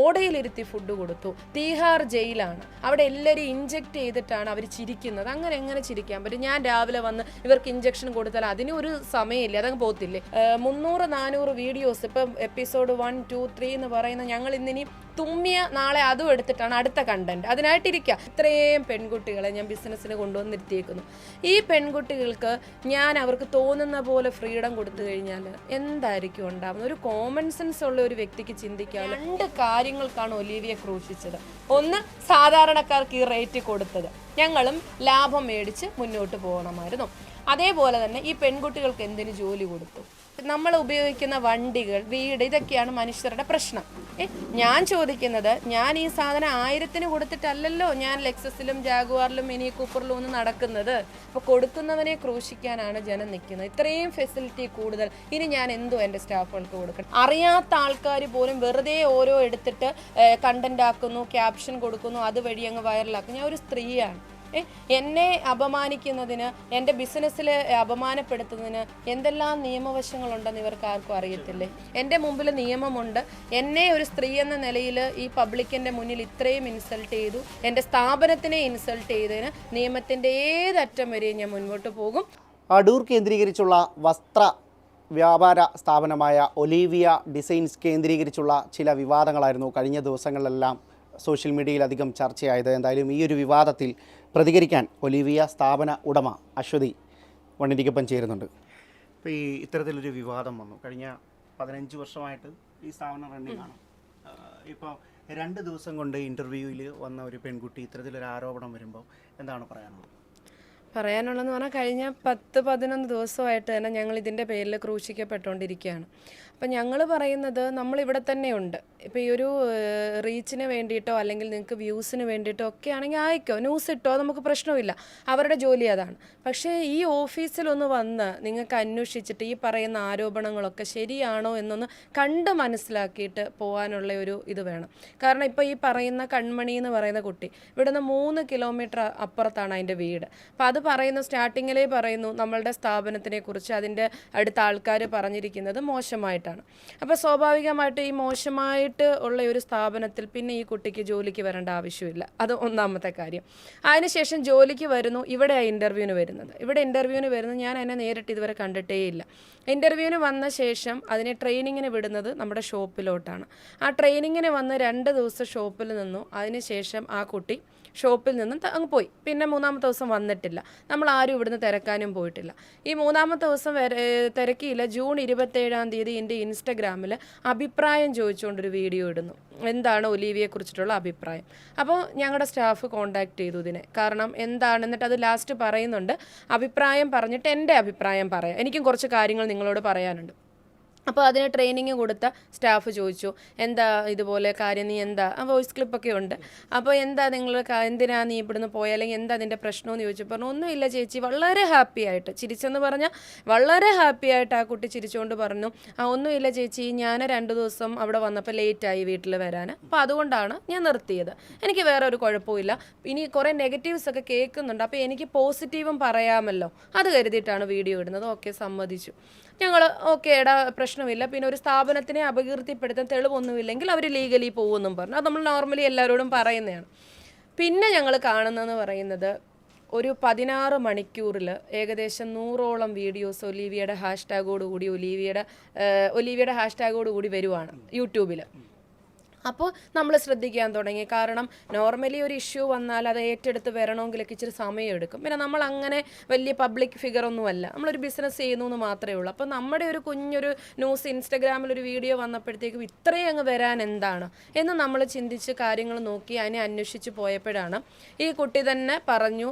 ഓടയിലിരുത്തി food കൊടുത്തു. തീഹാർ ജയിലാണ്. അവിടെ എല്ലാവരും ഇഞ്ചെക്ട് ചെയ്തിട്ടാണ് അവർ ചിരിക്കുന്നത്. അങ്ങനെ എങ്ങനെ ചിരിക്കാൻ പറ്റും? ഞാൻ രാവിലെ വന്ന് ഇവർക്ക് ഇഞ്ചക്ഷൻ കൊടുത്താൽ അതിന് ഒരു സമയമില്ല. അതങ്ങ് പോകത്തില്ലേ? മുന്നൂറ് നാനൂറ് വീഡിയോസ് ഇപ്പം എപ്പിസോഡ് വൺ ടു ത്രീ എന്ന് പറയുന്ന ഞങ്ങൾ ഇന്നിനി തുമ്മിയ നാളെ അതും എടുത്തിട്ടാണ് അടുത്ത കണ്ടന്റ് അതിനായിട്ടിരിക്കുക ഇത്രയും പെൺകുട്ടികളെ ഞാൻ ബിസിനസ്സിന് കൊണ്ടുവന്നിരുത്തിയേക്കുന്നു. ഈ പെൺകുട്ടികൾക്ക് ഞാൻ അവർക്ക് തോന്നുന്ന പോലെ ഫ്രീഡം കൊടുത്തു കഴിഞ്ഞാൽ എന്തായിരിക്കും ഉണ്ടാവുന്നത്? ഒരു കോമൺ സെൻസ് ഉള്ള ഒരു വ്യക്തിക്ക് ചിന്തിക്കാൻ രണ്ട് കാര്യങ്ങൾക്കാണ് ഒലീവിയ ക്രൂശിച്ചത്. ഒന്ന് സാധാരണക്കാർക്ക് ഈ റേറ്റ് കൊടുത്തത്. ഞങ്ങളും ലാഭം മേടിച്ച് മുന്നോട്ട് പോകണമായിരുന്നു. അതേപോലെ തന്നെ ഈ പെൺകുട്ടികൾക്ക് എന്തിനു ജോലി കൊടുത്തു? നമ്മൾ ഉപയോഗിക്കുന്ന വണ്ടികൾ വീട് ഇതൊക്കെയാണ് മനുഷ്യരുടെ പ്രശ്നം. ഏ ഞാൻ ചോദിക്കുന്നത് ഞാൻ ഈ സാധനം ആയിരത്തിന് കൊടുത്തിട്ടല്ലല്ലോ ഞാൻ ലെക്സസിലും ജാഗുവാറിലും മിനി കൂപ്പറിലും ഒന്നും നടക്കുന്നത്. അപ്പോൾ കൊടുക്കുന്നവനെ ക്രൂശിക്കാനാണ് ജനം നിൽക്കുന്നത്. ഇത്രയും ഫെസിലിറ്റി കൂടുതൽ. ഇനി ഞാൻ എന്തോ എന്റെ സ്റ്റാഫുകൾക്ക് കൊടുക്കണം. അറിയാത്ത ആൾക്കാർ പോലും വെറുതെ ഓരോ എടുത്തിട്ട് കണ്ടന്റ് ആക്കുന്നു ക്യാപ്ഷൻ കൊടുക്കുന്നു അതുവഴി അങ്ങ് വൈറലാക്കും ഞാൻ ഒരു സ്ത്രീയാണ്. എന്നെ അപമാനിക്കുന്നതിന് എന്റെ ബിസിനസ്സിൽ അപമാനപ്പെടുത്തുന്നതിന് എന്തെല്ലാം നിയമവശങ്ങളുണ്ടെന്ന് ഇവർക്ക് ആർക്കും അറിയത്തില്ലേ? എന്റെ മുമ്പിൽ നിയമമുണ്ട്. എന്നെ ഒരു സ്ത്രീ എന്ന നിലയിൽ ഈ പബ്ലിക്കിന്റെ മുന്നിൽ ഇത്രയും ഇൻസൾട്ട് ചെയ്തു. എന്റെ സ്ഥാപനത്തിനെ ഇൻസൾട്ട് ചെയ്തതിന് നിയമത്തിന്റെ ഏതറ്റം വരെയും ഞാൻ മുൻപോട്ട് പോകും. അടൂർ കേന്ദ്രീകരിച്ചുള്ള വസ്ത്ര വ്യാപാര സ്ഥാപനമായ ഒലീവിയ ഡിസൈൻസ് കേന്ദ്രീകരിച്ചുള്ള ചില വിവാദങ്ങളായിരുന്നു കഴിഞ്ഞ ദിവസങ്ങളിലെല്ലാം സോഷ്യൽ മീഡിയയിൽ അധികം ചർച്ചയായത്. എന്തായാലും ഈ ഒരു വിവാദത്തിൽ പ്രതികരിക്കാൻ ഒലിവിയ സ്ഥാപന ഉടമ അശ്വതി വണ്ണിരിക്കൊപ്പം ചേരുന്നുണ്ട്. ഇപ്പോൾ ഈ ഇത്തരത്തിലൊരു വിവാദം വന്നു. കഴിഞ്ഞ പതിനഞ്ച് വർഷമായിട്ട് ഈ സ്ഥാപനം റണ്ണിംഗ് ആണ്. ഇപ്പോൾ രണ്ട് ദിവസം കൊണ്ട് ഇന്റർവ്യൂവിൽ വന്ന ഒരു പെൺകുട്ടി ഇത്തരത്തിലൊരു ആരോപണം വരുമ്പോൾ എന്താണ് പറയാനുള്ളത്? പറയാനുള്ളതെന്ന് പറഞ്ഞാൽ കഴിഞ്ഞ പത്ത് പതിനൊന്ന് ദിവസമായിട്ട് തന്നെ ഞങ്ങൾ ഇതിന്റെ പേരിൽ ക്രൂശിക്കപ്പെട്ടുകൊണ്ടിരിക്കുകയാണ്. അപ്പം ഞങ്ങൾ പറയുന്നത് നമ്മളിവിടെ തന്നെയുണ്ട് ഇപ്പോൾ ഈ ഒരു റീച്ചിന് വേണ്ടിയിട്ടോ അല്ലെങ്കിൽ നിങ്ങൾക്ക് വ്യൂസിന് വേണ്ടിയിട്ടോ ഒക്കെ ആണെങ്കിൽ ആയിക്കോ ന്യൂസ് ഇട്ടോ നമുക്ക് പ്രശ്നമില്ല. അവരുടെ ജോലി അതാണ്. പക്ഷേ ഈ ഓഫീസിലൊന്ന് വന്ന് നിങ്ങൾക്ക് അന്വേഷിച്ചിട്ട് ഈ പറയുന്ന ആരോപണങ്ങളൊക്കെ ശരിയാണോ എന്നൊന്ന് കണ്ട് മനസ്സിലാക്കിയിട്ട് പോകാനുള്ള ഒരു ഇത് വേണം. കാരണം ഇപ്പോൾ ഈ പറയുന്ന കൺമണി എന്ന് പറയുന്ന കുട്ടി ഇവിടുന്ന് മൂന്ന് കിലോമീറ്റർ അപ്പുറത്താണ് അതിന്റെ വീട്. അപ്പോൾ അത് പറയുന്നു സ്റ്റാർട്ടിങ്ങിലേ പറയുന്നു നമ്മളുടെ സ്ഥാപനത്തിനെ കുറിച്ച് അതിന്റെ അടുത്ത ആൾക്കാർ പറഞ്ഞിരിക്കുന്നത് മോശമായിട്ടാണ്. അപ്പോൾ സ്വാഭാവികമായിട്ട് ഈ മോശമായിട്ട് ഉള്ള ഒരു സ്ഥാപനത്തിൽ പിന്നെ ഈ കുട്ടിക്ക് ജോലിക്ക് വരേണ്ട ആവശ്യമില്ല. അത് ഒന്നാമത്തെ കാര്യം. അതിനുശേഷം ജോലിക്ക് വരുന്നു ഇവിടെ ഇന്റർവ്യൂവിന് വരുന്നത്. ഇവിടെ ഇന്റർവ്യൂവിന് വരുന്നത് ഞാൻ അതിനെ നേരിട്ട് ഇതുവരെ കണ്ടിട്ടേയില്ല ഇന്റർവ്യൂവിന് വന്ന ശേഷം അതിനെ ട്രെയിനിങ്ങിന് വിടുന്നത് നമ്മുടെ ഷോപ്പിലോട്ടാണ്. ആ ട്രെയിനിങ്ങിന് വന്ന് രണ്ട് ദിവസം ഷോപ്പിൽ നിന്നു. അതിനുശേഷം ആ കുട്ടി ഷോപ്പിൽ നിന്നും അങ്ങ് പോയി. പിന്നെ മൂന്നാമത്തെ ദിവസം വന്നിട്ടില്ല. നമ്മൾ ആരും ഇവിടുന്ന് തിരക്കാനും പോയിട്ടില്ല. ഈ മൂന്നാമത്തെ ദിവസം വരെ തിരക്കിയില്ല. ജൂൺ ഇരുപത്തേഴാം തീയതി എന്റെ ഇൻസ്റ്റഗ്രാമിൽ അഭിപ്രായം ചോദിച്ചുകൊണ്ടൊരു വീഡിയോ ഇടുന്നു. എന്താണ് ഒലീവിയെ കുറിച്ചിട്ടുള്ള അഭിപ്രായം? അപ്പോൾ ഞങ്ങളുടെ സ്റ്റാഫ് കോണ്ടാക്ട് ചെയ്തു ഇതിനെ. കാരണം എന്താണ്? എന്നിട്ട് അത് ലാസ്റ്റ് പറയുന്നുണ്ട്. അഭിപ്രായം പറഞ്ഞിട്ട് എന്റെ അഭിപ്രായം പറയാം. എനിക്കും കുറച്ച് കാര്യങ്ങൾ നിങ്ങളോട് പറയാനുണ്ട്. അപ്പോൾ അതിന് ട്രെയിനിങ് കൊടുത്ത സ്റ്റാഫ് ചോദിച്ചു എന്താ ഇതുപോലെ കാര്യം? നീ എന്താ? ആ വോയിസ് ക്ലിപ്പൊക്കെ ഉണ്ട്. അപ്പോൾ എന്താ നിങ്ങൾ എന്തിനാ നീ ഇവിടുന്ന് പോയ? അല്ലെങ്കിൽ എന്താ അതിന്റെ പ്രശ്നമെന്ന് ചോദിച്ചു. പറഞ്ഞു ഒന്നുമില്ല ചേച്ചി വളരെ ഹാപ്പി ആയിട്ട്. ചിരിച്ചെന്ന് പറഞ്ഞാൽ വളരെ ഹാപ്പി ആയിട്ട് ആ കുട്ടി ചിരിച്ചുകൊണ്ട് പറഞ്ഞു ആ ഒന്നുമില്ല ചേച്ചി ഞാൻ രണ്ട് ദിവസം അവിടെ വന്നപ്പോൾ ലേറ്റായി വീട്ടിൽ വരാൻ അപ്പോൾ അതുകൊണ്ടാണ് ഞാൻ നിർത്തിയത്. എനിക്ക് വേറെ ഒരു കുഴപ്പമില്ല ഇനി കുറേ നെഗറ്റീവ്സ് ഒക്കെ കേൾക്കുന്നുണ്ട്. അപ്പോൾ എനിക്ക് പോസിറ്റീവും പറയാമല്ലോ. അത് കരുതിയിട്ടാണ് വീഡിയോ ഇടുന്നത്. ഓക്കെ സമ്മതിച്ചു. ഞങ്ങൾ ഓക്കെ എടാ പ്രശ്നമില്ല. പിന്നെ ഒരു സ്ഥാപനത്തിനെ അപകീർത്തിപ്പെടുത്താൻ തെളിവൊന്നുമില്ലെങ്കിൽ അവർ ലീഗലി പോകുമെന്നും പറഞ്ഞു. അത് നമ്മൾ നോർമലി എല്ലാവരോടും പറയുന്നതാണ്. പിന്നെ ഞങ്ങൾ കാണുന്നതെന്ന് പറയുന്നത് ഒരു പതിനാറ് മണിക്കൂറിൽ ഏകദേശം നൂറോളം വീഡിയോസ് ഒലീവിയയുടെ ഹാഷ്ടാഗോട് കൂടി ഒലീവിയയുടെ ഒലീവിയയുടെ ഹാഷ്ടാഗോട് കൂടി വരുവാണ് യൂട്യൂബിൽ അപ്പോൾ നമ്മൾ ശ്രദ്ധിക്കാൻ തുടങ്ങി. കാരണം നോർമലി ഒരു ഇഷ്യൂ വന്നാൽ അത് ഏറ്റെടുത്ത് വരണമെങ്കിലൊക്കെ ഇച്ചിരി സമയം എടുക്കും. പിന്നെ നമ്മൾ അങ്ങനെ വലിയ പബ്ലിക് ഫിഗർ ഒന്നുമല്ല നമ്മളൊരു ബിസിനസ് ചെയ്യുന്നു എന്ന് മാത്രമേ ഉള്ളൂ. അപ്പോൾ നമ്മുടെ ഒരു കുഞ്ഞൊരു ന്യൂസ് ഇൻസ്റ്റഗ്രാമിൽ ഒരു വീഡിയോ വന്നപ്പോഴത്തേക്കും ഇത്രയും അങ്ങ് വരാൻ എന്താണ് എന്ന് നമ്മൾ ചിന്തിച്ച് കാര്യങ്ങൾ നോക്കി അതിനെ അന്വേഷിച്ച് പോയപ്പോഴാണ് ഈ കുട്ടി തന്നെ പറഞ്ഞു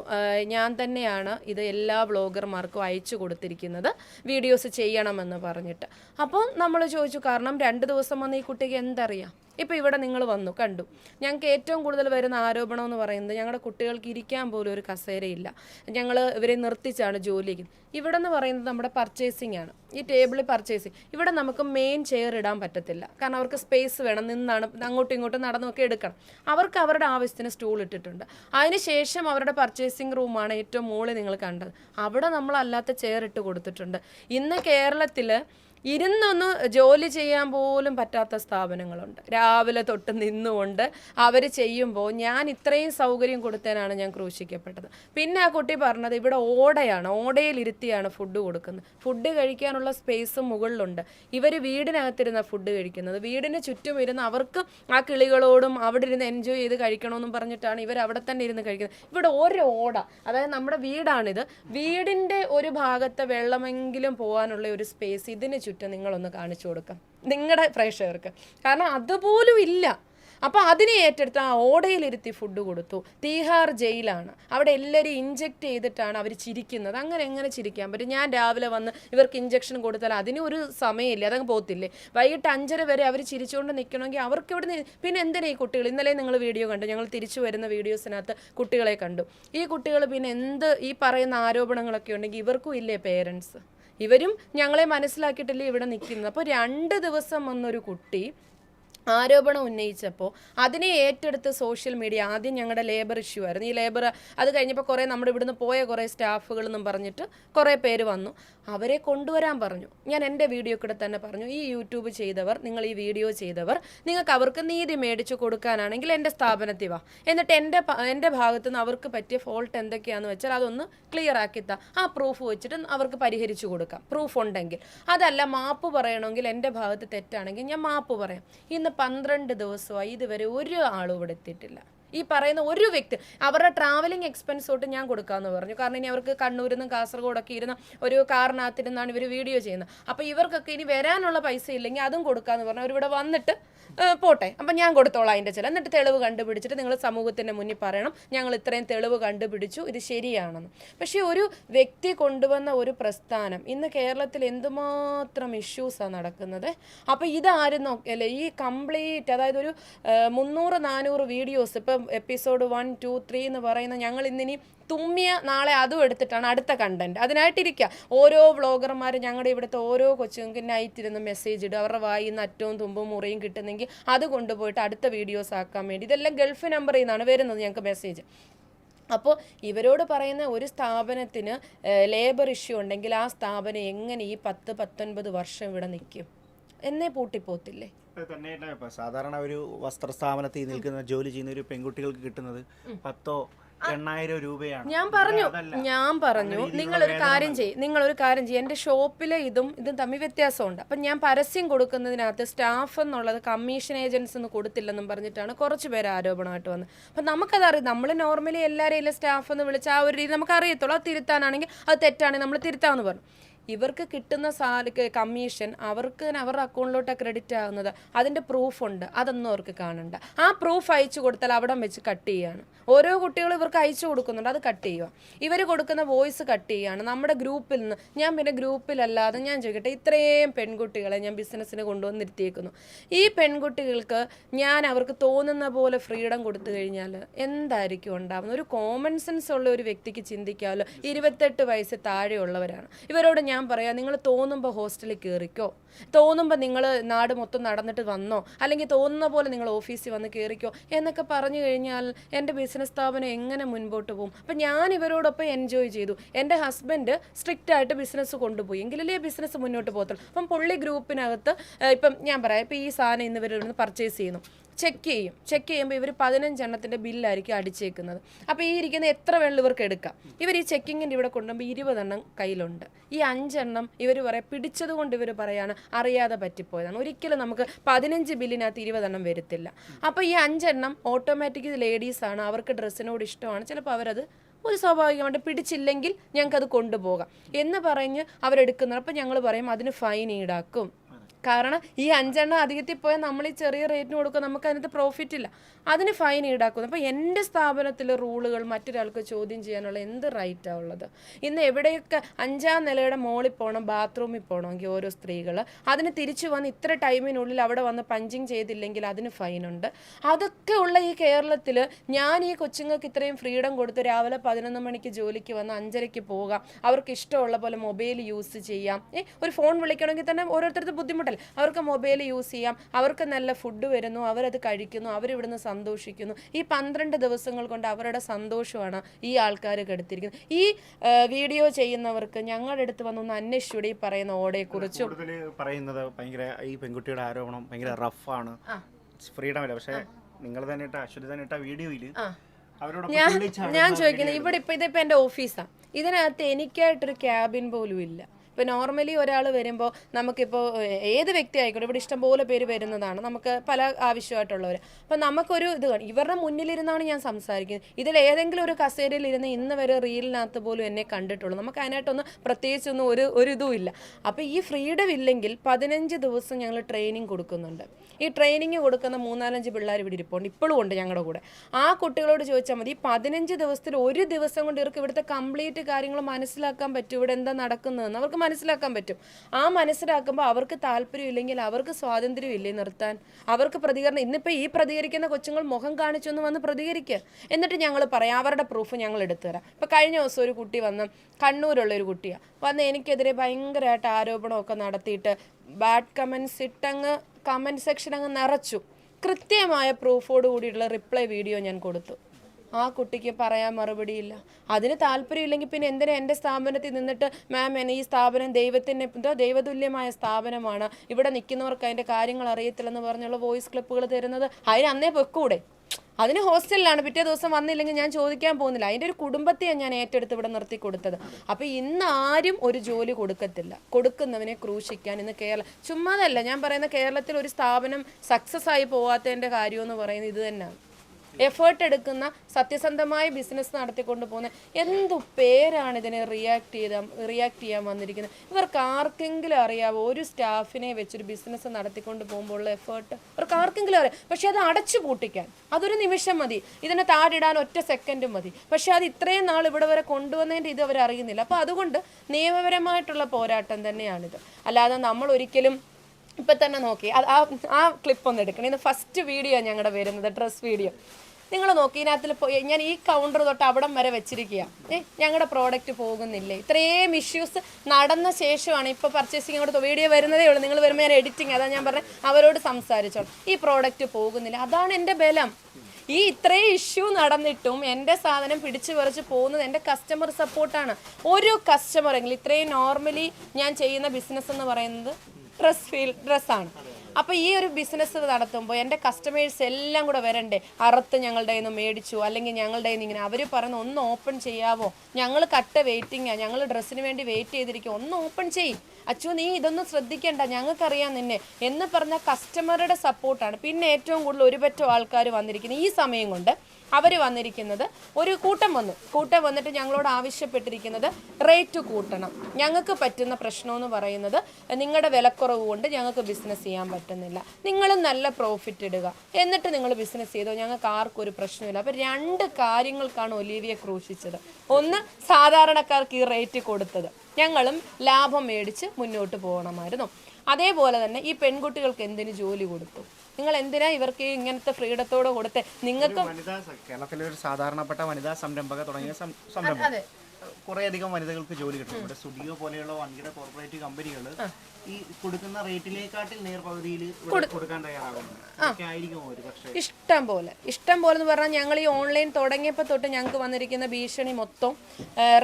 ഞാൻ തന്നെയാണ് ഇത് എല്ലാ ബ്ലോഗർമാർക്കും അയച്ചു കൊടുത്തിരിക്കുന്നത്. വീഡിയോസ് ചെയ്യണമെന്ന് പറഞ്ഞിട്ട്. അപ്പോൾ നമ്മൾ ചോദിച്ചു കാരണം രണ്ട് ദിവസം വന്ന് ഈ കുട്ടിക്ക് എന്തറിയാം? ഇപ്പോൾ ഇവിടെ നിങ്ങൾ വന്നു കണ്ടു. ഞങ്ങൾക്ക് ഏറ്റവും കൂടുതൽ വരുന്ന ആരോപണം എന്ന് പറയുന്നത് ഞങ്ങളുടെ കുട്ടികൾക്ക് ഇരിക്കാൻ പോലും ഒരു കസേരയില്ല. ഞങ്ങൾ ഇവരെ നിർത്തിച്ചാണ് ജോലിക്ക്. ഇവിടെ എന്ന് പറയുന്നത് നമ്മുടെ പർച്ചേസിംഗ് ആണ്. ഈ ടേബിളിൽ പർച്ചേസിങ് ഇവിടെ നമുക്ക് മെയിൻ ചെയർ ഇടാൻ പറ്റത്തില്ല. കാരണം അവർക്ക് സ്പേസ് വേണം നിന്നാണ് അങ്ങോട്ടും ഇങ്ങോട്ടും നടന്നൊക്കെ എടുക്കണം. അവർക്ക് അവരുടെ ആവശ്യത്തിന് സ്റ്റൂൾ ഇട്ടിട്ടുണ്ട്. അതിനുശേഷം അവരുടെ പർച്ചേസിംഗ് റൂമാണ് ഏറ്റവും മുകളിൽ നിങ്ങൾ കണ്ടത്. അവിടെ നമ്മളല്ലാത്ത ചെയർ ഇട്ട് കൊടുത്തിട്ടുണ്ട്. ഇന്ന് കേരളത്തിൽ ഇരുന്നൊന്ന് ജോലി ചെയ്യാൻ പോലും പറ്റാത്ത സ്ഥാപനങ്ങളുണ്ട്. രാവിലെ തൊട്ട് നിന്നുകൊണ്ട് അവർ ചെയ്യുമ്പോൾ ഞാൻ ഇത്രയും സൗകര്യം കൊടുത്തതിനാണ് ഞാൻ ക്രൂശിക്കപ്പെട്ടത്. പിന്നെ ആ കുട്ടി പറഞ്ഞത് ഇവിടെ ഓടയാണ് ഓടയിലിരുത്തിയാണ് ഫുഡ് കൊടുക്കുന്നത്. ഫുഡ് കഴിക്കാനുള്ള സ്പേസ് മുകളിലുണ്ട്. ഇവർ വീടിനകത്തിരുന്ന ഫുഡ് കഴിക്കുന്നത്. വീടിന് ചുറ്റും ഇരുന്ന് അവർക്ക് ആ കിളികളോടും അവിടെ ഇരുന്ന് എൻജോയ് ചെയ്ത് കഴിക്കണമെന്നും പറഞ്ഞിട്ടാണ് ഇവർ അവിടെ തന്നെ ഇരുന്ന് കഴിക്കുന്നത്. ഇവിടെ ഒരു ഓട അതായത് നമ്മുടെ വീടാണിത്. വീടിന്റെ ഒരു ഭാഗത്തെ വെള്ളമെങ്കിലും പോകാനുള്ള ഒരു സ്പേസ് ഇതിന് ചുറ്റും നിങ്ങളൊന്ന് കാണിച്ചു കൊടുക്കാം. നിങ്ങളുടെ പ്രേക്ഷകർക്ക്. കാരണം അതുപോലും ഇല്ല. അപ്പോൾ അതിനെ ഏറ്റെടുത്ത് ആ ഓടയിലിരുത്തി ഫുഡ് കൊടുത്തു. തീഹാർ ജയിലാണ്. അവിടെ എല്ലാവരും ഇഞ്ചെക്ട് ചെയ്തിട്ടാണ് അവർ ചിരിക്കുന്നത്. അങ്ങനെ എങ്ങനെ ചിരിക്കാൻ പറ്റും? ഞാൻ രാവിലെ വന്ന് ഇവർക്ക് ഇഞ്ചക്ഷൻ കൊടുത്താൽ അതിന് ഒരു സമയമില്ല. അതങ്ങ് പോകത്തില്ലേ? വൈകിട്ട് അഞ്ചര വരെ അവർ ചിരിച്ചുകൊണ്ട് നിൽക്കണമെങ്കിൽ അവർക്ക് ഇവിടെ പിന്നെ എന്തിനാ ഈ കുട്ടികൾ? ഇന്നലെ നിങ്ങൾ വീഡിയോ കണ്ടു. ഞങ്ങൾ തിരിച്ചു വരുന്ന വീഡിയോസിനകത്ത് കുട്ടികളെ കണ്ടു. ഈ കുട്ടികൾ പിന്നെ എന്ത് ഈ പറയുന്ന ആരോപണങ്ങളൊക്കെ ഉണ്ടെങ്കിൽ ഇവർക്കും ഇല്ലേ പേരൻസ് ഇവരും ഞങ്ങളെ മനസ്സിലാക്കിയിട്ടില്ല ഇവിടെ നിൽക്കുന്നത്. അപ്പോൾ രണ്ട് ദിവസം വന്നൊരു കുട്ടി ആരോപണം ഉന്നയിച്ചപ്പോൾ അതിനെ ഏറ്റെടുത്ത് സോഷ്യൽ മീഡിയ ആദ്യം ഞങ്ങളുടെ ലേബർ ഇഷ്യൂ ആയിരുന്നു. ഈ ലേബർ അത് കഴിഞ്ഞപ്പോൾ കുറേ നമ്മുടെ ഇവിടുന്ന് പോയ കുറേ സ്റ്റാഫുകളെന്നും പറഞ്ഞിട്ട് കുറേ പേര് വന്നു. അവരെ കൊണ്ടുവരാൻ പറഞ്ഞു. ഞാൻ എന്റെ വീഡിയോ കൂടെ തന്നെ പറഞ്ഞു. ഈ യൂട്യൂബ് ചെയ്തവർ നിങ്ങൾ ഈ വീഡിയോ ചെയ്തവർ നിങ്ങൾക്ക് അവർക്ക് നീതി മേടിച്ചു കൊടുക്കാനാണെങ്കിൽ എന്റെ സ്ഥാപനത്തിൽ വാ. എന്നിട്ട് എന്റെ എന്റെ ഭാഗത്തു നിന്ന് അവർക്ക് പറ്റിയ ഫോൾട്ട് എന്തൊക്കെയാണെന്ന് വെച്ചാൽ അതൊന്ന് ക്ലിയർ ആക്കിത്താ ആ പ്രൂഫ് വെച്ചിട്ട് അവർക്ക് പരിഹരിച്ചു കൊടുക്കാം. പ്രൂഫ് ഉണ്ടെങ്കിൽ. അതല്ല മാപ്പ് പറയണമെങ്കിൽ എന്റെ ഭാഗത്ത് തെറ്റാണെങ്കിൽ ഞാൻ മാപ്പ് പറയാം. ഇന്ന് പന്ത്രണ്ട് ദിവസമായി ഇതുവരെ ഒരു ആളും ഇവിടെ എത്തിയിട്ടില്ല. ഈ പറയുന്ന ഒരു വ്യക്തി അവരുടെ ട്രാവലിംഗ് എക്സ്പെൻസ് തൊട്ട് ഞാൻ കൊടുക്കാമെന്ന് പറഞ്ഞു. കാരണം ഇനി അവർക്ക് കണ്ണൂരിൽ നിന്നും കാസർഗോഡൊക്കെ ഇരുന്ന ഒരു കാറിനകത്തിരുന്നാണ് ഇവർ വീഡിയോ ചെയ്യുന്നത്. അപ്പോൾ ഇവർക്കൊക്കെ ഇനി വരാനുള്ള പൈസ ഇല്ലെങ്കിൽ അതും കൊടുക്കാമെന്ന് പറഞ്ഞു. അവരിവിടെ വന്നിട്ട് പോട്ടെ. അപ്പം ഞാൻ കൊടുത്തോളാം അതിന്റെ ചില എന്നിട്ട് തെളിവ് കണ്ടുപിടിച്ചിട്ട് നിങ്ങൾ സമൂഹത്തിന്റെ മുന്നിൽ പറയണം ഞങ്ങൾ ഇത്രയും തെളിവ് കണ്ടുപിടിച്ചു ഇത് ശരിയാണെന്ന്. പക്ഷേ ഒരു വ്യക്തി കൊണ്ടുവന്ന ഒരു പ്രസ്ഥാനം ഇന്ന് കേരളത്തിൽ എന്തുമാത്രം ഇഷ്യൂസാണ് നടക്കുന്നത്? അപ്പോൾ ഇതാരും അല്ലേ ഈ കംപ്ലീറ്റ് അതായത് ഒരു മുന്നൂറ് നാനൂറ് വീഡിയോസ് ഇപ്പം എപ്പിസോഡ് വൺ ടു ത്രീ എന്ന് പറയുന്ന ഞങ്ങൾ ഇന്നിനി തുമ്മിയ നാളെ അതും എടുത്തിട്ടാണ് അടുത്ത കണ്ടന്റ് അതിനായിട്ടിരിക്കുക ഓരോ വ്ളോഗർമാർ ഞങ്ങളുടെ ഇവിടുത്തെ ഓരോ കൊച്ചുങ്ങൾക്ക് നൈറ്റിരുന്ന് മെസ്സേജ് ഇടും. അവരുടെ വായി നിന്ന് അറ്റവും തുമ്പും മുറിയും കിട്ടുന്നെങ്കിൽ അത് കൊണ്ടുപോയിട്ട് അടുത്ത വീഡിയോസ് ആക്കാൻ വേണ്ടി. ഇതെല്ലാം ഗൾഫ് നമ്പറിൽ നിന്നാണ് വരുന്നത് ഞങ്ങൾക്ക് മെസ്സേജ് അപ്പോൾ ഇവരോട് പറയുന്ന ഒരു സ്ഥാപനത്തിന് ലേബർ ഇഷ്യൂ ഉണ്ടെങ്കിൽ ആ സ്ഥാപനം എങ്ങനെ ഈ പത്ത് പത്തൊൻപത് വർഷം ഇവിടെ നിൽക്കും? എന്നേ പൂട്ടിപ്പോത്തില്ലേ? തന്നെയല്ല ഇപ്പൊ സാധാരണ ഒരു വസ്ത്ര സ്ഥാപനത്തിൽ നിൽക്കുന്ന ജോലി ചെയ്യുന്ന ഒരു പെൺകുട്ടികൾക്ക് കിട്ടുന്നത് പത്തോ എണ്ണായിരം രൂപയാണ്. ഞാൻ പറഞ്ഞു ഞാൻ പറഞ്ഞു നിങ്ങൾ ഒരു കാര്യം ചെയ്യും നിങ്ങൾ ഒരു കാര്യം ചെയ്യും എന്റെ ഷോപ്പിലെ ഇതും ഇതും തമ്മിൽ വ്യത്യാസമുണ്ട്. അപ്പം ഞാൻ പരസ്യം കൊടുക്കുന്നതിനകത്ത് സ്റ്റാഫ് എന്നുള്ളത് കമ്മീഷൻ ഏജൻസ് ഒന്നും കൊടുത്തില്ലെന്നും പറഞ്ഞിട്ടാണ് കുറച്ച് പേര് ആരോപണമായിട്ട് വന്നത്. അപ്പം നമുക്കതറിയാം നമ്മൾ നോർമലി എല്ലാവരെയും സ്റ്റാഫ് എന്ന് വിളിച്ച് ആ ഒരു രീതി നമുക്ക് അറിയത്തുള്ളൂ അത് തിരുത്താനാണെങ്കിൽ അത് തെറ്റാണെങ്കിൽ നമ്മൾ തിരുത്താമെന്ന് പറഞ്ഞു. ഇവർക്ക് കിട്ടുന്ന സാല കമ്മീഷൻ അവർക്ക് അവരുടെ അക്കൗണ്ടിലോട്ട് ക്രെഡിറ്റ് ആകുന്നത് അതിന്റെ പ്രൂഫുണ്ട് അതൊന്നും അവർക്ക് കാണണ്ട. ആ പ്രൂഫ് അയച്ചു കൊടുത്താൽ അവിടെ വെച്ച് കട്ട് ചെയ്യാണ് ഓരോ കുട്ടികളും ഇവർക്ക് അയച്ചു കൊടുക്കുന്നുണ്ട്. അത് കട്ട് ചെയ്യുക. ഇവർ കൊടുക്കുന്ന വോയിസ് കട്ട് ചെയ്യുകയാണ്. നമ്മുടെ ഗ്രൂപ്പിൽ നിന്ന് ഞാൻ പിന്നെ ഗ്രൂപ്പിലല്ലാതെ ഞാൻ ചോദിക്കട്ടെ ഇത്രയും പെൺകുട്ടികളെ ഞാൻ ബിസിനസ്സിന് കൊണ്ടുവന്നിരുത്തിയേക്കുന്നു ഈ പെൺകുട്ടികൾക്ക് ഞാൻ അവർക്ക് തോന്നുന്ന പോലെ ഫ്രീഡം കൊടുത്തു കഴിഞ്ഞാൽ എന്തായിരിക്കും ഉണ്ടാവുന്നത്? ഒരു കോമൺ സെൻസ് ഉള്ള ഒരു വ്യക്തിക്ക് ചിന്തിക്കാമല്ലോ. ഇരുപത്തെട്ട് വയസ്സ് താഴെയുള്ളവരാണ്. ഇവരോട് ഞാൻ പറയാം നിങ്ങൾ തോന്നുമ്പോൾ ഹോസ്റ്റലിൽ കയറിക്കോ തോന്നുമ്പോൾ നിങ്ങൾ നാട് മൊത്തം നടന്നിട്ട് വന്നോ. അല്ലെങ്കിൽ തോന്നുന്ന പോലെ നിങ്ങൾ ഓഫീസിൽ വന്ന് കയറിക്കോ എന്നൊക്കെ പറഞ്ഞു കഴിഞ്ഞാൽ എന്റെ ബിസിനസ് സ്ഥാപനം എങ്ങനെ മുൻപോട്ട് പോകും? അപ്പം ഞാൻ ഇവരോടൊപ്പം എൻജോയ് ചെയ്തു. എന്റെ ഹസ്ബൻഡ് സ്ട്രിക്റ്റ് ആയിട്ട് ബിസിനസ് കൊണ്ടുപോയി. എങ്കിലല്ലേ ബിസിനസ് മുന്നോട്ട് പോകത്തുള്ളൂ. അപ്പം പുള്ളി ഗ്രൂപ്പിനകത്ത് ഇപ്പം ഞാൻ പറയാം ഇപ്പം ഈ സാധനം ഇന്ന് ഇവരിൽ നിന്ന് പർച്ചേസ് ചെയ്യുന്നു. ചെക്ക് ചെയ്യും. ചെക്ക് ചെയ്യുമ്പോൾ ഇവർ പതിനഞ്ചെണ്ണത്തിന്റെ ബില്ലായിരിക്കും അടിച്ചേക്കുന്നത്. അപ്പോൾ ഈ ഇരിക്കുന്ന എത്ര വെള്ളം ഇവർക്ക് എടുക്കാം? ഇവർ ഈ ചെക്കിങ്ങിന്റെ ഇവിടെ കൊണ്ടുപോകുമ്പോൾ ഇരുപതെണ്ണം കയ്യിലുണ്ട്. ഈ അഞ്ചെണ്ണം ഇവർ പറയാം പിടിച്ചത് കൊണ്ട് ഇവർ പറയാണ് അറിയാതെ പറ്റിപ്പോയതാണ്. ഒരിക്കലും നമുക്ക് പതിനഞ്ച് ബില്ലിനകത്ത് ഇരുപതെണ്ണം വരത്തില്ല. അപ്പോൾ ഈ അഞ്ചെണ്ണം ഓട്ടോമാറ്റിക് ലേഡീസാണ് അവർക്ക് ഡ്രസ്സിനോട് ഇഷ്ടമാണ്. ചിലപ്പോൾ അവരത് ഒരു സ്വാഭാവികമായിട്ട് പിടിച്ചില്ലെങ്കിൽ ഞങ്ങൾക്കത് കൊണ്ടുപോകാം. എന്ന് പറഞ്ഞ് അവരെടുക്കുന്നത് അപ്പോൾ ഞങ്ങൾ പറയും അതിന് ഫൈൻ ഈടാക്കും. കാരണം ഈ അഞ്ചെണ്ണം അധികത്തിൽ പോയാൽ നമ്മൾ ഈ ചെറിയ റേറ്റിന് കൊടുക്കുക നമുക്ക് അതിനകത്ത് പ്രോഫിറ്റ് ഇല്ല. അതിന് ഫൈൻ ഈടാക്കുന്നു. അപ്പോൾ എന്റെ സ്ഥാപനത്തിൽ റൂളുകൾ മറ്റൊരാൾക്ക് ചോദ്യം ചെയ്യാനുള്ള എന്ത് റൈറ്റാണ് ഉള്ളത്? ഇന്ന് എവിടെയൊക്കെ അഞ്ചാം നിലയുടെ മോളിൽ പോകണം ബാത്റൂമിൽ പോകണമെങ്കിൽ ഓരോ സ്ത്രീകൾ അതിന് തിരിച്ചു വന്ന് ഇത്ര ടൈമിനുള്ളിൽ അവിടെ വന്ന് പഞ്ചിങ് ചെയ്തില്ലെങ്കിൽ അതിന് ഫൈനുണ്ട് അതൊക്കെ ഉള്ള ഈ കേരളത്തിൽ ഞാൻ ഈ കൊച്ചുങ്ങൾക്ക് ഇത്രയും ഫ്രീഡം കൊടുത്ത് രാവിലെ പതിനൊന്ന് മണിക്ക് ജോലിക്ക് വന്ന് അഞ്ചരയ്ക്ക് പോകാം. അവർക്ക് ഇഷ്ടമുള്ള പോലെ മൊബൈൽ യൂസ് ചെയ്യാം. ഒരു ഫോൺ വിളിക്കണമെങ്കിൽ തന്നെ ഓരോരുത്തർക്ക് ബുദ്ധിമുട്ടല്ല? അതുകൊണ്ടല്ല അവർക്ക് മൊബൈൽ യൂസ് ചെയ്യാം. അവർക്ക് നല്ല ഫുഡ് വരുന്നു. അവരത് കഴിക്കുന്നു. അവരിവിടുന്ന് സന്തോഷിക്കുന്നു. ഈ പന്ത്രണ്ട് ദിവസങ്ങൾ കൊണ്ട് അവരുടെ സന്തോഷമാണ് ഈ ആൾക്കാർ കെടുത്തിരിക്കുന്നത്. ഈ വീഡിയോ ചെയ്യുന്നവർക്ക് ഞങ്ങളുടെ അടുത്ത് വന്നൊന്ന് അന്വേഷിച്ചൂടെ ഈ പറയുന്ന ഓടയെക്കുറിച്ചും. പറയുന്നത് ഭയങ്കര ഈ പെൺകുട്ടിയുടെ ആരോപണം ഭയങ്കര റഫാണ് ഫ്രീഡം അല്ല. പക്ഷേ നിങ്ങൾ തന്നെ ഇട്ട അശ്വതി തന്നെ ഇട്ട വീഡിയോയിൽ ഞാൻ ഞാൻ ചോദിക്കുന്നത് ഇവിടെ ഇപ്പൊ ഇതിപ്പോ എന്റെ ഓഫീസാണ് ഇതിനകത്ത് എനിക്കായിട്ടൊരു ക്യാബിൻ പോലും ഇല്ല. ഇപ്പൊ നോർമലി ഒരാൾ വരുമ്പോൾ നമുക്കിപ്പോൾ ഏത് വ്യക്തി ആയിക്കോട്ടെ ഇവിടെ ഇഷ്ടംപോലെ പേര് വരുന്നതാണ്. നമുക്ക് പല ആവശ്യമായിട്ടുള്ളവർ അപ്പോൾ നമുക്കൊരു ഇത് ഇവരുടെ മുന്നിലിരുന്നാണ് ഞാൻ സംസാരിക്കുന്നത്. ഇതിൽ ഏതെങ്കിലും ഒരു കസേരയിൽ ഇരുന്ന് ഇന്ന് വരെ റീലിനകത്ത് പോലും എന്നെ കണ്ടിട്ടുള്ളൂ. നമുക്ക് അതിനായിട്ടൊന്നും പ്രത്യേകിച്ചൊന്നും ഒരു ഒരു ഇതും ഇല്ല. അപ്പോൾ ഈ ഫ്രീഡം ഇല്ലെങ്കിൽ പതിനഞ്ച് ദിവസം ഞങ്ങൾ ട്രെയിനിങ് കൊടുക്കുന്നുണ്ട്. ഈ ട്രെയിനിങ് കൊടുക്കുന്ന മൂന്നാലഞ്ച് പിള്ളേർ ഇവിടെ ഇരിപ്പുണ്ട്. ഇപ്പോഴും ഉണ്ട് ഞങ്ങളുടെ കൂടെ. ആ കുട്ടികളോട് ചോദിച്ചാൽ മതി പതിനഞ്ച് ദിവസത്തിൽ ഒരു ദിവസം കൊണ്ട് ഇവർക്ക് ഇവിടുത്തെ കംപ്ലീറ്റ് കാര്യങ്ങൾ മനസ്സിലാക്കാൻ പറ്റും. ഇവിടെ എന്താ നടക്കുന്നതെന്ന്? അവർക്ക് മനസ്സിലാക്കാൻ പറ്റും. ആ മനസ്സിലാക്കുമ്പോൾ അവർക്ക് താല്പര്യം ഇല്ലെങ്കിൽ അവർക്ക് സ്വാതന്ത്ര്യം ഇല്ലേ നിർത്താൻ? അവർക്ക് പ്രതികരണം ഇന്നിപ്പോൾ ഈ പ്രതികരിക്കുന്ന കൊച്ചുങ്ങൾ മുഖം കാണിച്ചൊന്ന് വന്ന് പ്രതികരിക്കുക എന്നിട്ട് ഞങ്ങൾ പറയാം അവരുടെ പ്രൂഫ് ഞങ്ങൾ എടുത്തു തരാം. ഇപ്പം കഴിഞ്ഞ ദിവസം ഒരു കുട്ടി വന്ന് കണ്ണൂരുള്ള ഒരു കുട്ടിയാണ് വന്ന് എനിക്കെതിരെ ഭയങ്കരമായിട്ട് ആരോപണമൊക്കെ നടത്തിയിട്ട് ബാഡ് കമൻസ് ഇട്ടങ്ങ് കമന്റ് സെക്ഷൻ അങ്ങ് നിറച്ചു. കൃത്യമായ പ്രൂഫോട് കൂടിയിട്ടുള്ള റിപ്ലൈ വീഡിയോ ഞാൻ കൊടുത്തു. ആ കുട്ടിക്ക് പറയാൻ മറുപടിയില്ല. അതിന് താല്പര്യമില്ലെങ്കിൽ പിന്നെ എന്തിനാ എന്റെ സ്ഥാപനത്തിൽ നിന്നിട്ട് മാം എന്നെ ഈ സ്ഥാപനം ദൈവത്തിന്റെ എന്തോ ദൈവതുല്യമായ സ്ഥാപനമാണ്. ഇവിടെ നിൽക്കുന്നവർക്ക് അതിന്റെ കാര്യങ്ങൾ അറിയത്തില്ലെന്ന് പറഞ്ഞുള്ള വോയിസ് ക്ലിപ്പുകൾ തരുന്നത് അതിന് അന്നേ വെക്കൂടെ. അതിന് ഹോസ്റ്റലിലാണ്. പിറ്റേ ദിവസം വന്നില്ലെങ്കിൽ ഞാൻ ചോദിക്കാൻ പോകുന്നില്ല. അതിന്റെ ഒരു കുടുംബത്തെയാണ് ഞാൻ ഏറ്റെടുത്ത് ഇവിടെ നിർത്തി കൊടുത്തത്. അപ്പോൾ ഇന്ന് ആരും ഒരു ജോലി കൊടുക്കത്തില്ല. കൊടുക്കുന്നവനെ ക്രൂശിക്കാൻ ഇന്ന് കേരള ചുമ്മാതല്ല ഞാൻ പറയുന്ന കേരളത്തിൽ ഒരു സ്ഥാപനം സക്സസ് ആയി പോവാത്തതിന്റെ കാര്യമെന്ന് പറയുന്നത് ഇത് തന്നെയാണ്. എഫേർട്ട് എടുക്കുന്ന സത്യസന്ധമായ ബിസിനസ് നടത്തിക്കൊണ്ട് പോകുന്ന എന്തു പേരാണ് ഇതിനെ റിയാക്ട് ചെയ്ത റിയാക്ട് ചെയ്യാൻ വന്നിരിക്കുന്നത്? ഇവർക്ക് ആർക്കെങ്കിലും അറിയാവോ? ഒരു സ്റ്റാഫിനെ വെച്ചൊരു ബിസിനസ് നടത്തിക്കൊണ്ട് പോകുമ്പോഴുള്ള എഫേർട്ട് ഇവർക്ക് ആർക്കെങ്കിലും അറിയാം. പക്ഷെ അത് അടച്ചു പൂട്ടിക്കാൻ. അതൊരു നിമിഷം മതി. ഇതിനെ താടിടാൻ ഒറ്റ സെക്കൻഡ് മതി. പക്ഷെ അത് ഇത്രയും നാൾ ഇവിടെ വരെ കൊണ്ടുവന്നതിന്റെ ഇത് അവർ അറിയുന്നില്ല അപ്പോൾ അതുകൊണ്ട് നിയമപരമായിട്ടുള്ള പോരാട്ടം തന്നെയാണിത്. അല്ലാതെ നമ്മൾ ഒരിക്കലും ഇപ്പം തന്നെ നോക്കി. അത് ആ ആ ക്ലിപ്പ് ഒന്ന് എടുക്കണം. ഇത് ഫസ്റ്റ് വീഡിയോ ഞങ്ങളുടെ വരുന്നത് ഡ്രസ് വീഡിയോ നിങ്ങൾ നോക്കി ഇതിനകത്തിൽ ഞാൻ ഈ കൗണ്ടർ തൊട്ട് അവിടം വരെ വെച്ചിരിക്കുക ഏ ഞങ്ങളുടെ പ്രോഡക്റ്റ് പോകുന്നില്ലേ? ഇത്രയും ഇഷ്യൂസ് നടന്ന ശേഷമാണ് ഇപ്പോൾ പർച്ചേസിങ് അങ്ങോട്ട് വീഡിയോ വരുന്നതേ ഉള്ളൂ. നിങ്ങൾ വരുമ്പോൾ ഞാൻ എഡിറ്റിങ് അതാണ് ഞാൻ പറഞ്ഞത് അവരോട് സംസാരിച്ചോളൂ. ഈ പ്രോഡക്റ്റ് പോകുന്നില്ല. അതാണ് എന്റെ ബലം. ഈ ഇത്രയും ഇഷ്യൂ നടന്നിട്ടും എന്റെ സാധനം പിടിച്ചു പറിച്ച് പോകുന്നത് എന്റെ കസ്റ്റമർ സപ്പോർട്ടാണ് ഒരു കസ്റ്റമറെങ്കിലും ഇത്രയും നോർമലി ഞാൻ ചെയ്യുന്ന ബിസിനസ് എന്ന് പറയുന്നത് ഡ്രസ് ഫീൽ ഡ്രസ്സാണ് അപ്പോൾ ഈ ഒരു ബിസിനസ് നടത്തുമ്പോൾ എന്റെ കസ്റ്റമേഴ്സ് എല്ലാം കൂടെ വരണ്ടേ? അറുത്ത് ഞങ്ങളുടെ നിന്ന് മേടിച്ചു അല്ലെങ്കിൽ ഞങ്ങളുടെ നിന്ന് ഇങ്ങനെ അവർ പറഞ്ഞു ഒന്ന് ഓപ്പൺ ചെയ്യാവോ? ഞങ്ങൾ കട്ട വെയിറ്റിംഗാണ് ഞങ്ങൾ ഡ്രസ്സിന് വേണ്ടി വെയിറ്റ് ചെയ്തിരിക്കും ഒന്ന് ഓപ്പൺ ചെയ്യും. അച്ചു നീ ഇതൊന്നും ശ്രദ്ധിക്കേണ്ട ഞങ്ങൾക്കറിയാം നിന്നെ. എന്ന് പറഞ്ഞ കസ്റ്റമറുടെ സപ്പോർട്ടാണ് പിന്നെ ഏറ്റവും കൂടുതൽ ഒരുപറ്റം ആൾക്കാർ വന്നിരിക്കുന്നത് ഈ സമയം കൊണ്ട് അവർ വന്നിരിക്കുന്നത്. ഒരു കൂട്ടം വന്നു. കൂട്ടം വന്നിട്ട് ഞങ്ങളോട് ആവശ്യപ്പെട്ടിരിക്കുന്നത് റേറ്റ് കൂട്ടണം. ഞങ്ങൾക്ക് പറ്റുന്ന പ്രശ്നം എന്ന് പറയുന്നത് നിങ്ങളുടെ വിലക്കുറവ് കൊണ്ട് ഞങ്ങൾക്ക് ബിസിനസ് ചെയ്യാൻ പറ്റുന്നില്ല. നിങ്ങൾ നല്ല പ്രോഫിറ്റ് ഇടുക. എന്നിട്ട് നിങ്ങൾ ബിസിനസ് ചെയ്തോ ഞങ്ങൾക്ക് ആർക്കും ഒരു പ്രശ്നമില്ല അപ്പോൾ രണ്ട് കാര്യങ്ങൾക്കാണ് ഒലീവിയെ ക്രൂശിച്ചത്. ഒന്ന് സാധാരണക്കാർക്ക് ഈ റേറ്റ് കൊടുത്തത്. ഞങ്ങളും ലാഭം മേടിച്ച് മുന്നോട്ട് പോകണമായിരുന്നു. അതേപോലെ തന്നെ ഈ പെൺകുട്ടികൾക്ക് എന്തിന് ജോലി കൊടുത്തു? നിങ്ങൾ എന്തിനാ ഇവർക്ക് ഇങ്ങനത്തെ ഫ്രീഡത്തോടെ കൊടുത്ത്? നിങ്ങൾക്ക് കേരളത്തിലെ ഒരു സാധാരണപ്പെട്ട വനിതാ സംരംഭക തുടങ്ങിയ സംരംഭം. കുറേയധികം വനിതകൾക്ക് ജോലി കിട്ടും. ഇവിടെ സ്റ്റുഡിയോ പോലെയുള്ള വൻകിട കോർപ്പറേറ്റ് കമ്പനികൾ ഈ കൊടുക്കുന്ന റേറ്റിലേക്കാട്ടിൽ നേർപകുതിയിൽ കൊടുക്കാൻ ഇഷ്ടം പോലെ. ഇഷ്ടം പോലെ എന്ന് പറഞ്ഞാൽ ഞങ്ങൾ ഈ ഓൺലൈൻ തുടങ്ങിയപ്പോൾ തൊട്ട് ഞങ്ങൾക്ക് വന്നിരിക്കുന്ന ഭീഷണി മൊത്തം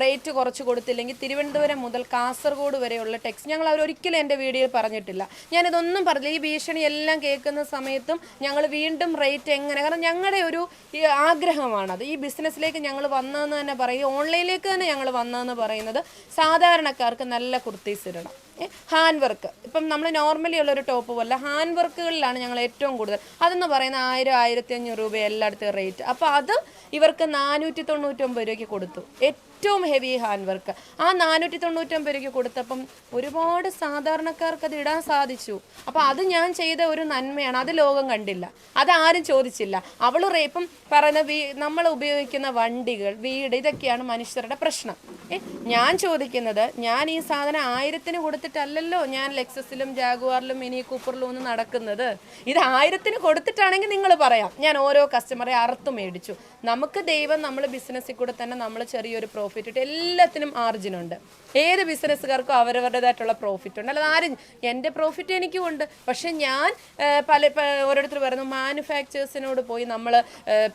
റേറ്റ് കുറച്ച് കൊടുത്തില്ലെങ്കിൽ തിരുവനന്തപുരം മുതൽ കാസർഗോഡ് വരെയുള്ള ടെക്സ്റ്റ് ഞങ്ങൾ അവർ ഒരിക്കലും എന്റെ വീഡിയോയിൽ പറഞ്ഞിട്ടില്ല. ഞാനിതൊന്നും പറഞ്ഞില്ല. ഈ ഭീഷണി എല്ലാം കേൾക്കുന്ന സമയത്തും ഞങ്ങൾ വീണ്ടും റേറ്റ് എങ്ങനെ? കാരണം ഞങ്ങളുടെ ഒരു ആഗ്രഹമാണത് ഈ ബിസിനസ്സിലേക്ക് ഞങ്ങൾ വന്നതെന്ന് തന്നെ പറയും. ഓൺലൈനിലേക്ക് തന്നെ ഞങ്ങൾ വന്നതെന്ന് പറയുന്നത് സാധാരണക്കാർക്ക് നല്ല കുർത്തീസ് ഇടണം. Hand work. ഇപ്പം നമ്മൾ നോർമലി ഉള്ള ഒരു ടോപ്പ് പോലെ ഹാൻഡ് വർക്കുകളിലാണ് ഞങ്ങൾ ഏറ്റവും കൂടുതൽ. അതെന്ന് പറയുന്ന ആയിരം ആയിരത്തി അഞ്ഞൂറ് രൂപ എല്ലായിടത്തും റേറ്റ് അപ്പോൾ അത് ഇവർക്ക് നാനൂറ്റി തൊണ്ണൂറ്റൊമ്പത് രൂപയ്ക്ക് കൊടുത്തു. ഏറ്റവും ഹെവി ഹാൻഡ് വർക്ക് ആ നാനൂറ്റി തൊണ്ണൂറ്റൊമ്പത് രൂപയ്ക്ക് കൊടുത്തപ്പം ഒരുപാട് സാധാരണക്കാർക്ക് അത് ഇടാൻ സാധിച്ചു. അപ്പോൾ അത് ഞാൻ ചെയ്ത ഒരു നന്മയാണ്. അത് ലോകം കണ്ടില്ല. അത് ആരും ചോദിച്ചില്ല. അവൾ ഇപ്പം പറയുന്ന വീ നമ്മൾ ഉപയോഗിക്കുന്ന വണ്ടികൾ വീട് ഇതൊക്കെയാണ് മനുഷ്യരുടെ പ്രശ്നം. ഏ ഞാൻ ചോദിക്കുന്നത് ഞാൻ ഈ സാധനം ആയിരത്തിന് കൊടുത്തിട്ടല്ലല്ലോ ഞാൻ ലെക്സസിലും ജാഗുവാറിലും മിനി കൂപ്പറിലും ഒന്നും നടക്കുന്നത്. ഇത് ആയിരത്തിന് കൊടുത്തിട്ടാണെങ്കിൽ നിങ്ങൾ പറയാം. ഞാൻ ഓരോ കസ്റ്റമറെ അറുത്ത് മേടിച്ചു. നമുക്ക് ദൈവം നമ്മൾ ബിസിനസ്സിൽ കൂടെ തന്നെ നമ്മൾ ചെറിയൊരു പ്രോഫിറ്റ് പ്രോഫിറ്റ് കിട്ടും എല്ലാത്തിനും മാർജിനുണ്ട് ഏത് ബിസിനസ്സുകാർക്കും അവരവരുടേതായിട്ടുള്ള പ്രോഫിറ്റ് ഉണ്ട്. അല്ലാതെ ആരും എന്റെ പ്രോഫിറ്റ് എനിക്കും ഉണ്ട് പക്ഷെ ഞാൻ പല ഓരോരുത്തർ പറയുന്നു മാനുഫാക്ചേഴ്സിനോട് പോയി നമ്മൾ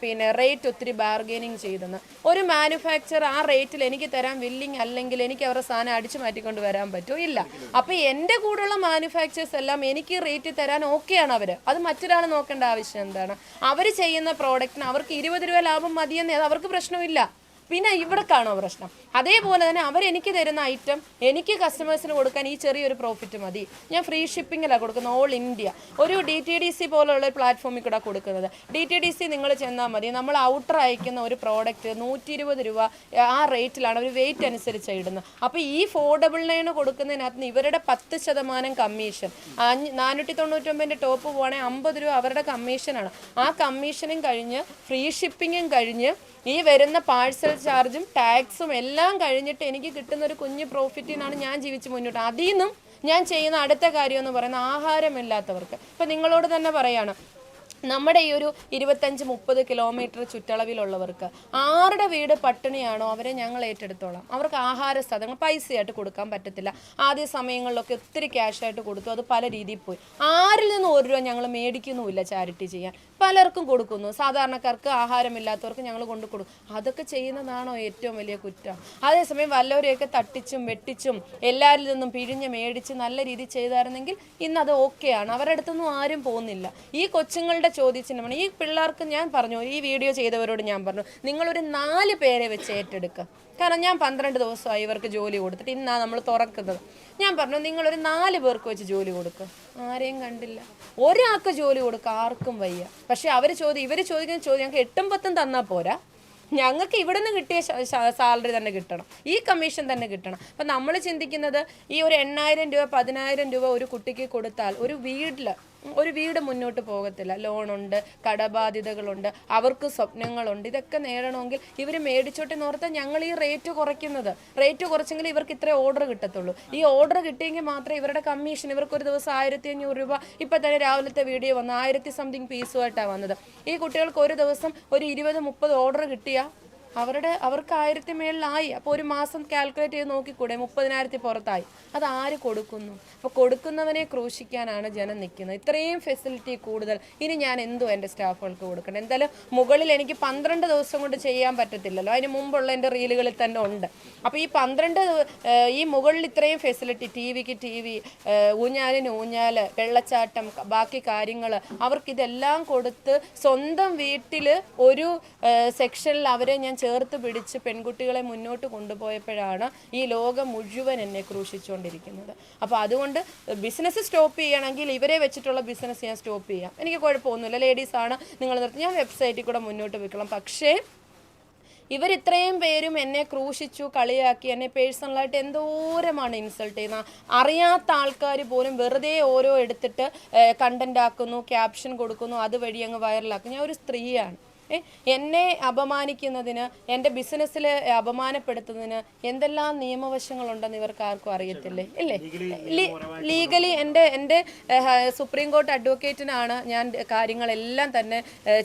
പിന്നെ റേറ്റ് ഒത്തിരി ബാർഗെയിനിങ് ചെയ്തെന്ന്. ഒരു മാനുഫാക്ചർ ആ റേറ്റിൽ എനിക്ക് തരാൻ വില്ലിങ് അല്ലെങ്കിൽ എനിക്ക് അവരുടെ സാധനം അടിച്ചു മാറ്റിക്കൊണ്ട് വരാൻ പറ്റുമോ? ഇല്ല. അപ്പോൾ എന്റെ കൂടെയുള്ള മാനുഫാക്ചേഴ്സ് എല്ലാം എനിക്ക് റേറ്റ് തരാൻ ഓക്കെയാണ് അവർ അത് മറ്റൊരാൾ നോക്കേണ്ട ആവശ്യം എന്താണ്? അവർ ചെയ്യുന്ന പ്രോഡക്റ്റിന് അവർക്ക് ഇരുപത് രൂപ ലാഭം മതിയെന്ന് അവർക്ക് പ്രശ്നമില്ല. പിന്നെ ഇവിടെ കാണോ പ്രശ്നം? അതേപോലെ തന്നെ അവരെനിക്ക് തരുന്ന ഐറ്റം എനിക്ക് കസ്റ്റമേഴ്സിന് കൊടുക്കാൻ ഈ ചെറിയൊരു പ്രോഫിറ്റ് മതി. ഞാൻ ഫ്രീ ഷിപ്പിങ്ങിലാണ് കൊടുക്കുന്നത് ഓൾ ഇന്ത്യ ഒരു ഡി ടി ഡി സി പോലുള്ള ഒരു പ്ലാറ്റ്ഫോമിൽ കൂടെ കൊടുക്കുന്നത്. ഡി ടി ഡി സി നിങ്ങൾ ചെന്നാൽ മതി. നമ്മൾ ഔട്ടർ അയക്കുന്ന ഒരു പ്രോഡക്റ്റ് നൂറ്റി ഇരുപത് രൂപ ആ റേറ്റിലാണ് ഒരു വെയിറ്റ് അനുസരിച്ച് ഇടുന്നത്. അപ്പോൾ ഈ ഫോർഡബിൾ ലൈന് കൊടുക്കുന്നതിനകത്ത് നിന്ന് ഇവരുടെ പത്ത് ശതമാനം കമ്മീഷൻ നാനൂറ്റി തൊണ്ണൂറ്റൊമ്പതിന്റെ ടോപ്പ് പോകണമെങ്കിൽ അമ്പത് രൂപ അവരുടെ കമ്മീഷനാണ് ആ കമ്മീഷനും കഴിഞ്ഞ് ഫ്രീ ഷിപ്പിങ്ങും കഴിഞ്ഞ് ഈ വരുന്ന പാഴ്സൽ ചാർജും ടാക്സും എല്ലാം കഴിഞ്ഞിട്ട് എനിക്ക് കിട്ടുന്ന ഒരു കുഞ്ഞു പ്രോഫിറ്റിൽ നിന്നാണ് ഞാൻ ജീവിച്ച് മുന്നോട്ട് അതിൽ നിന്നും ഞാൻ ചെയ്യുന്ന അടുത്ത കാര്യം എന്ന് പറയുന്നത് ആഹാരമില്ലാത്തവർക്ക്. ഇപ്പം നിങ്ങളോട് തന്നെ പറയാണ് നമ്മുടെ ഈ ഒരു ഇരുപത്തഞ്ച് മുപ്പത് കിലോമീറ്റർ ചുറ്റളവിലുള്ളവർക്ക് ആരുടെ വീട് പട്ടിണിയാണോ അവരെ ഞങ്ങൾ ഏറ്റെടുത്തോളാം. അവർക്ക് ആഹാര സാധനങ്ങൾ പൈസയായിട്ട് കൊടുക്കാൻ പറ്റത്തില്ല. ആദ്യ സമയങ്ങളിലൊക്കെ ഒത്തിരി ക്യാഷായിട്ട് കൊടുത്തു. അത് പല രീതിയിൽ പോയി. ആരിൽ നിന്നും ഒരു രൂപ ഞങ്ങൾ മേടിക്കുന്നുമില്ല ചാരിറ്റി ചെയ്യാൻ. പലർക്കും കൊടുക്കുന്നു. സാധാരണക്കാർക്ക് ആഹാരമില്ലാത്തവർക്ക് ഞങ്ങൾ കൊണ്ടു കൊടുക്കും അതൊക്കെ ചെയ്യുന്നതാണോ ഏറ്റവും വലിയ കുറ്റം? അതേസമയം വല്ലവരെയൊക്കെ തട്ടിച്ചും വെട്ടിച്ചും എല്ലാവരിൽ നിന്നും പിഴിഞ്ഞ് മേടിച്ച് നല്ല രീതിയിൽ ചെയ്തായിരുന്നെങ്കിൽ ഇന്ന് അത് ഓക്കെയാണ്. അവരുടെ അടുത്തൊന്നും ആരും പോകുന്നില്ല ഈ കൊച്ചുങ്ങളുടെ ചോദ്യചിഹ്നമാണ് ഈ പിള്ളേർക്ക് ഞാൻ പറഞ്ഞു ഈ വീഡിയോ ചെയ്തവരോട് ഞാൻ പറഞ്ഞു നിങ്ങളൊരു നാല് പേരെ വെച്ച് ഏറ്റെടുക്കുക കാരണം ഞാൻ പന്ത്രണ്ട് ദിവസമായി ഇവർക്ക് ജോലി കൊടുത്തിട്ട് ഇന്നാണ് നമ്മൾ തുറക്കുന്നത്. ഞാൻ പറഞ്ഞു നിങ്ങളൊരു നാല് പേർക്ക് വെച്ച് ജോലി കൊടുക്കുക ആരെയും കണ്ടില്ല. ഒരാൾക്ക് ജോലി കൊടുക്കുക ആർക്കും വയ്യ. പക്ഷെ അവർ ചോദ്യം ഇവർ ചോദിക്കുന്ന ചോദ്യം ഞങ്ങൾക്ക് എട്ടും പത്തും തന്നാൽ പോരാ. ഞങ്ങൾക്ക് ഇവിടെ നിന്ന് കിട്ടിയ സാലറി തന്നെ കിട്ടണം. ഈ കമ്മീഷൻ തന്നെ കിട്ടണം. അപ്പം നമ്മൾ ചിന്തിക്കുന്നത് ഈ ഒരു എണ്ണായിരം രൂപ പതിനായിരം രൂപ ഒരു കുട്ടിക്ക് കൊടുത്താൽ ഒരു വീട്ടിൽ ഒരു വീട് മുന്നോട്ട് പോകത്തില്ല. ലോണുണ്ട് കടബാധ്യതകളുണ്ട് അവർക്ക് സ്വപ്നങ്ങളുണ്ട്. ഇതൊക്കെ നേടണമെങ്കിൽ ഇവർ മേടിച്ചോട്ടെ നോർത്ത് ഞങ്ങൾ ഈ റേറ്റ് കുറയ്ക്കുന്നത്. റേറ്റ് കുറച്ചെങ്കിൽ ഇവർക്ക് ഇത്രേ ഓർഡർ കിട്ടത്തുള്ളൂ. ഈ ഓർഡർ കിട്ടിയെങ്കിൽ മാത്രമേ ഇവരുടെ കമ്മീഷൻ ഇവർക്ക് ഒരു ദിവസം ആയിരത്തി അഞ്ഞൂറ് രൂപ ഇപ്പം തന്നെ രാവിലത്തെ വീഡിയോ വന്ന് ആയിരത്തി സംതിങ് പീസുമായിട്ടാണ് വന്നത്. ഈ കുട്ടികൾക്ക് ഒരു ദിവസം ഒരു ഇരുപത് മുപ്പത് ഓർഡർ കിട്ടിയാൽ അവരുടെ അവർക്ക് ആയിരത്തി മേളിലായി അപ്പോൾ ഒരു മാസം കാൽക്കുലേറ്റ് ചെയ്ത് നോക്കിക്കൂടെ? മുപ്പതിനായിരത്തി പുറത്തായി. അത് ആര് കൊടുക്കുന്നു? അപ്പോൾ കൊടുക്കുന്നവനെ ക്രൂശിക്കാനാണ് ജനം നിൽക്കുന്നത്. ഇത്രയും ഫെസിലിറ്റി കൂടുതൽ. ഇനി ഞാൻ എന്തോ എന്റെ സ്റ്റാഫുകൾക്ക് കൊടുക്കണം എന്തായാലും മുകളിൽ എനിക്ക് പന്ത്രണ്ട് ദിവസം കൊണ്ട് ചെയ്യാൻ പറ്റത്തില്ലല്ലോ. അതിന് മുമ്പുള്ള എന്റെ റീലുകളിൽ തന്നെ ഉണ്ട്. അപ്പോൾ ഈ പന്ത്രണ്ട് ഈ മുകളിൽ ഇത്രയും ഫെസിലിറ്റി ടി വിക്ക് ടി വി ഊഞ്ഞാലിന് ഊഞ്ഞാൽ വെള്ളച്ചാട്ടം ബാക്കി കാര്യങ്ങൾ അവർക്കിതെല്ലാം കൊടുത്ത് സ്വന്തം വീട്ടിൽ ഒരു സെക്ഷനിൽ അവരെ ഞാൻ ചേർത്ത് പിടിച്ച് പെൺകുട്ടികളെ മുന്നോട്ട് കൊണ്ടുപോയപ്പോഴാണ് ഈ ലോകം മുഴുവൻ എന്നെ ക്രൂശിച്ചുകൊണ്ടിരിക്കുന്നത്. അപ്പോൾ അതുകൊണ്ട് ബിസിനസ് സ്റ്റോപ്പ് ചെയ്യണമെങ്കിൽ ഇവരെ വെച്ചിട്ടുള്ള ബിസിനസ് ഞാൻ സ്റ്റോപ്പ് ചെയ്യാം. എനിക്ക് കുഴപ്പമൊന്നുമില്ല. ലേഡീസാണ് നിങ്ങൾ നിർത്തി ഞാൻ വെബ്സൈറ്റിൽ കൂടെ മുന്നോട്ട് വെക്കണം. പക്ഷേ ഇവരിത്രയും പേരും എന്നെ ക്രൂശിച്ചു കളിയാക്കി എന്നെ പേഴ്സണലായിട്ട് എന്തോരമാണ് ഇൻസൾട്ട് ചെയ്യുന്നത്. അറിയാത്ത ആൾക്കാർ പോലും വെറുതെ ഓരോ എടുത്തിട്ട് കണ്ടന്റ് ആക്കുന്നു ക്യാപ്ഷൻ കൊടുക്കുന്നു അതുവഴി അങ്ങ് വൈറലാക്കും ഞാൻ ഒരു സ്ത്രീയാണ്. എന്നെ അപമാനിക്കുന്നതിന് എന്റെ ബിസിനസ്സിൽ അപമാനപ്പെടുത്തുന്നതിന് എന്തെല്ലാം നിയമവശങ്ങളുണ്ടെന്ന് ഇവർക്ക് ആർക്കും അറിയത്തില്ലേ? ഇല്ലേ? ലീഗലി എന്റെ എന്റെ സുപ്രീം കോർട്ട് അഡ്വക്കേറ്റിനാണ് ഞാൻ കാര്യങ്ങളെല്ലാം തന്നെ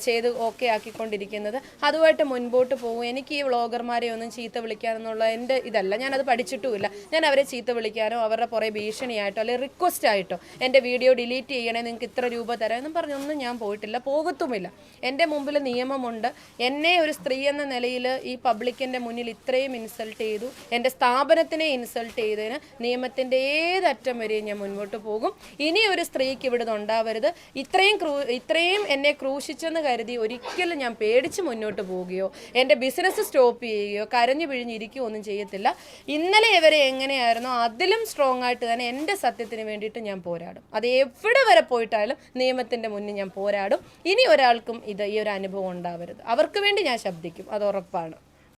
ചെയ്ത് ഓക്കെ ആക്കിക്കൊണ്ടിരിക്കുന്നത്. അതുമായിട്ട് മുൻപോട്ട് പോകും എനിക്ക് ഈ വ്ളോഗർമാരെ ഒന്നും ചീത്ത വിളിക്കാനെന്നുള്ള എന്റെ ഇതല്ല. ഞാനത് പഠിച്ചിട്ടുമില്ല. ഞാൻ അവരെ ചീത്ത വിളിക്കാനോ അവരുടെ പുറേ ഭീഷണിയായിട്ടോ അല്ലെങ്കിൽ റിക്വസ്റ്റ് ആയിട്ടോ എന്റെ വീഡിയോ ഡിലീറ്റ് ചെയ്യണേ നിങ്ങൾക്ക് ഇത്ര രൂപ തരാം എന്നും പറഞ്ഞൊന്നും ഞാൻ പോയിട്ടില്ല. പോകത്തുമില്ല. എന്റെ മുമ്പിൽ നിയമമുണ്ട്. എന്നെ ഒരു സ്ത്രീ എന്ന നിലയിൽ ഈ പബ്ലിക്കിന്റെ മുന്നിൽ ഇത്രയും ഇൻസൾട്ട് ചെയ്തു. എന്റെ സ്ഥാപനത്തിനെ ഇൻസൾട്ട് ചെയ്തതിന് നിയമത്തിന്റെ ഏതറ്റം വരെയും ഞാൻ മുന്നോട്ട് പോകും. ഇനി ഒരു സ്ത്രീക്ക് ഇവിടുന്ന് ഉണ്ടാവരുത്. ഇത്രയും ക്രൂ ഇത്രയും എന്നെ ക്രൂശിച്ചെന്ന് കരുതി ഒരിക്കലും ഞാൻ പേടിച്ച് മുന്നോട്ട് പോവുകയോ എന്റെ ബിസിനസ് സ്റ്റോപ്പ് ചെയ്യുകയോ കരഞ്ഞു പിഴിഞ്ഞിരിക്കുകയോ ഒന്നും ചെയ്യത്തില്ല. ഇന്നലെ ഇവരെ എങ്ങനെയായിരുന്നോ അതിലും സ്ട്രോങ് ആയിട്ട് തന്നെ എന്റെ സത്യത്തിന് വേണ്ടിയിട്ട് ഞാൻ പോരാടും. അത് എവിടെ വരെ പോയിട്ടായാലും നിയമത്തിന്റെ മുന്നിൽ ഞാൻ പോരാടും. ഇനി ഒരാൾക്കും ഇത് ഈ ഒരു അനുഭവം ഉണ്ടാവരുത്. അവർക്ക് വേണ്ടി ഞാൻ ശബ്ദിക്കും. അത് ഉറപ്പാണ്.